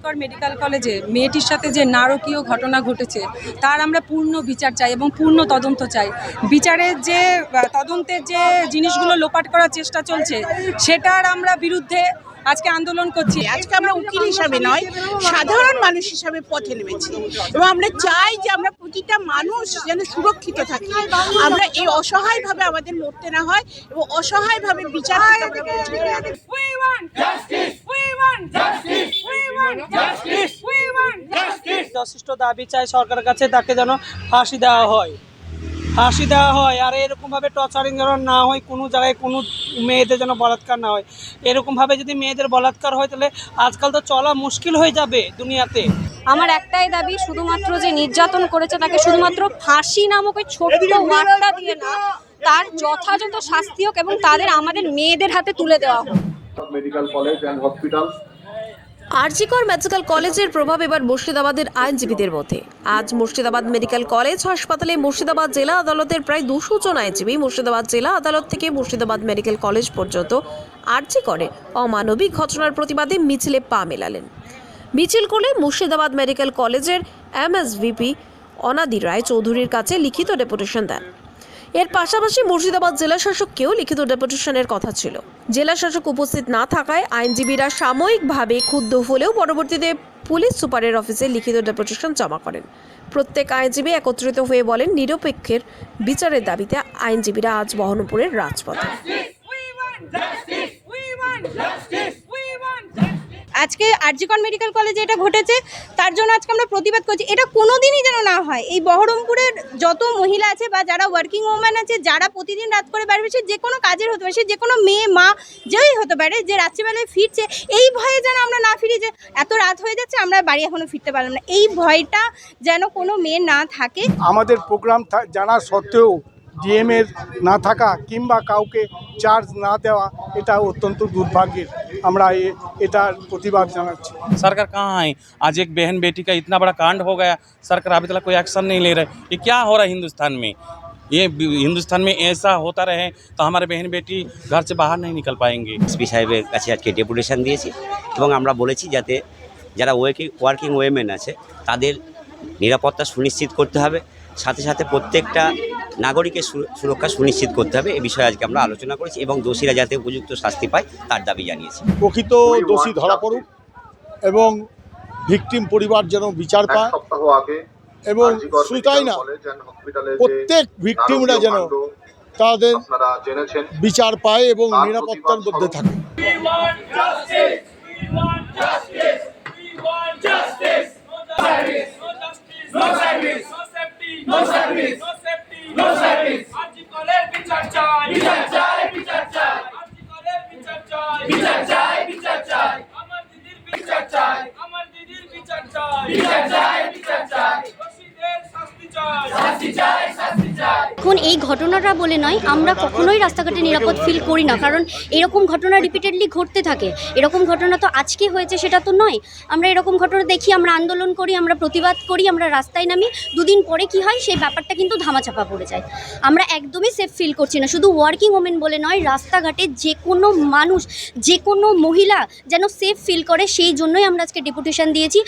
RG Kar medical কলেজে মেয়েটির সাথে যে নারকীয় ঘটনা ঘটেছে তার আমরা পূর্ণ বিচার চাই এবং পূর্ণ তদন্ত চাই বিচারের যে তদন্তের যে জিনিসগুলো লোপাট করার চেষ্টা চলছে সেটার আমরা বিরুদ্ধে আজকে আন্দোলন করছি আজকে আমরা উকিল হিসাবে নয় সাধারণ মানুষ হিসাবে পথে নেমেছি এবং আমরা চাই যে আমরা প্রতিটা মানুষ যেন সুরক্ষিত থাকি আমরা এই অসহায়ভাবে আমাদের লড়তে না হয় এবং অসহায়ভাবে বিচার থেকে আমরা বঞ্চিত না হই। We want justice. We want justice. যথেষ্ট দাবি চাই সরকারের কাছে তাকে যেন ফাঁসি দেওয়া হয়। ফাঁসি দেওয়া হয় আর এরকমভাবে টর্চারিং যেন না হয় কোনো জায়গায় কোনো মেয়েদের যেন বলাৎকার না হয়। এরকমভাবে যদি মেয়েদের বলাৎকার হয় তাহলে আজকাল তো চলা মুশকিল হয়ে যাবে দুনিয়াতে। আমার একটাই দাবি শুধুমাত্র যে নির্যাতন করেছে তাকে শুধুমাত্র ফাঁসি নামক ওই ছোট্ট ওয়ার্ডটা দিয়ে না তার যথাযথ শাস্তি হোক এবং তাদের আমাদের মেয়েদের হাতে তুলে দেওয়া হোক। Medical college and hospitals RG Kar medical কলেজের প্রভাব এবার মুর্শিদাবাদের আইনজীবীদের মধ্যে। আজ মুর্শিদাবাদ মেডিকেল কলেজ হাসপাতালে মুর্শিদাবাদ জেলা আদালতের প্রায় দুশো জন আইনজীবী মুর্শিদাবাদ জেলা আদালত থেকে মুর্শিদাবাদ মেডিকেল কলেজ পর্যন্ত আরজি করে অমানবিক ঘটনার প্রতিবাদে মিছিলে পা মেলালেন। মিছিল করে মুর্শিদাবাদ মেডিকেল কলেজের এমএসভিপি অনাদি রায় চৌধুরীর কাছে লিখিত ডেপুটেশন দেন। এর পাশাপাশি মুর্শিদাবাদ জেলা শাসককেও লিখিত ডেপুটেশনের কথা ছিল। জেলা শাসক উপস্থিত না থাকায় আইনজীবীরা সাময়িকভাবে ক্ষুব্ধ হলেও পরবর্তীতে পুলিশ সুপারের অফিসে লিখিত ডেপুটেশন জমা করেন। প্রত্যেক আইনজীবী একত্রিত হয়ে বলেন, নিরপেক্ষের বিচারের দাবিতে আইনজীবীরা আজ বহনপুরের রাজপথে। আজকে আরজিকন মেডিকেল কলেজে এটা ঘটেছে, তার জন্য আজকে আমরা প্রতিবাদ করছি। এটা কোনো দিনই যেন না হয়। এই বহরমপুরের যত মহিলা আছে বা যারা ওয়ার্কিং ওম্যান আছে, যারা প্রতিদিন রাত করে বাড়ি সে যে কোনো কাজের হতে পারে, সে যে কোনো মেয়ে, মা যেই হতে পারে, যে রাত্রিবেলায় ফিরছে, এই ভয়ে যেন আমরা না ফিরি যে এত রাত হয়ে যাচ্ছে, আমরা বাড়ি এখনও ফিরতে পারলাম না। এই ভয়টা যেন কোনো মেয়ে না থাকে। আমাদের প্রোগ্রাম জানা সত্ত্বেও ডিএমের না থাকা কিংবা কাউকে চার্জ না দেওয়া এটা অত্যন্ত দুর্ভাগ্যের আমরা এ- এটার প্রতিবাদ জানাচ্ছি सरकार कहाँ है आज एक बहन बेटी का इतना बड़ा कांड हो गया सरकार अभी तक कोई एक्शन नहीं ले रहे ये क्या हो रहा है हिंदुस्तान में ये बि- हिंदुस्तान में ऐसा होता रहे तो हमारे बहन बेटी घर से बाहर नहीं निकल पाएंगे এসপি সাহেবের কাছে আজকে ডেপুটেশন দিয়েছি এবং আমরা বলেছি যাতে যারা ওয়ার্কিং ওয়ার্কিং ওয়েমেন আছে তাদের নিরাপত্তা সুনিশ্চিত করতে হবে সাথে সাথে প্রত্যেকটা নাগরিকের সুরক্ষা সুনিশ্চিত করতে হবে। এ বিষয়ে আজকে আমরা আলোচনা করেছি এবং দোষীরা যাতে উপযুক্ত শাস্তি পায় তার দাবি জানিয়েছি। প্রকৃত দোষী ধরা পড়ুক এবং ভিকটিম পরিবার যেন বিচার পায় এবং শুধু তাই না। মেডিকেল কলেজ অ্যান্ড হসপিটালে যে প্রত্যেক ভিকটিমরা যেন তাদের বিচার পায় এবং নিরাপত্তার মধ্যে থাকে We want justice. We want justice. We want justice. No justice. No service. No safety. No service. No safety. No service. আরজি কলের বিচার চাই। বিচার চাই। বিচার চাই। বিচার চাই। বিচার চাই। বিচার চাই। আমার দিদির বিচার চাই। আমার দিদির বিচার চাই। বিচার চাই। এখন এই ঘটনাটা বলে নয়, আমরা কখনোই রাস্তাঘাটে নিরাপদ ফিল করি না। কারণ এরকম ঘটনা রিপিটেডলি ঘটতে থাকে। এরকম ঘটনা তো আজকে হয়েছে, সেটা তো নয়। আমরা এরকম ঘটনা দেখি, আমরা আন্দোলন করি, আমরা প্রতিবাদ করি, আমরা রাস্তায় নামি। দুদিন পরে কি হয়, সেই ব্যাপারটা কিন্তু ধামাচাপা পড়ে যায়। আমরা একদমই সেফ ফিল করছি না। শুধু ওয়ার্কিং ওমেন বলে নয়, রাস্তাঘাটে যে কোনো মানুষ, যে কোনো মহিলা যেন সেফ ফিল করে, সেই জন্যই আমরা আজকে ডেপুটেশন দিয়েছি।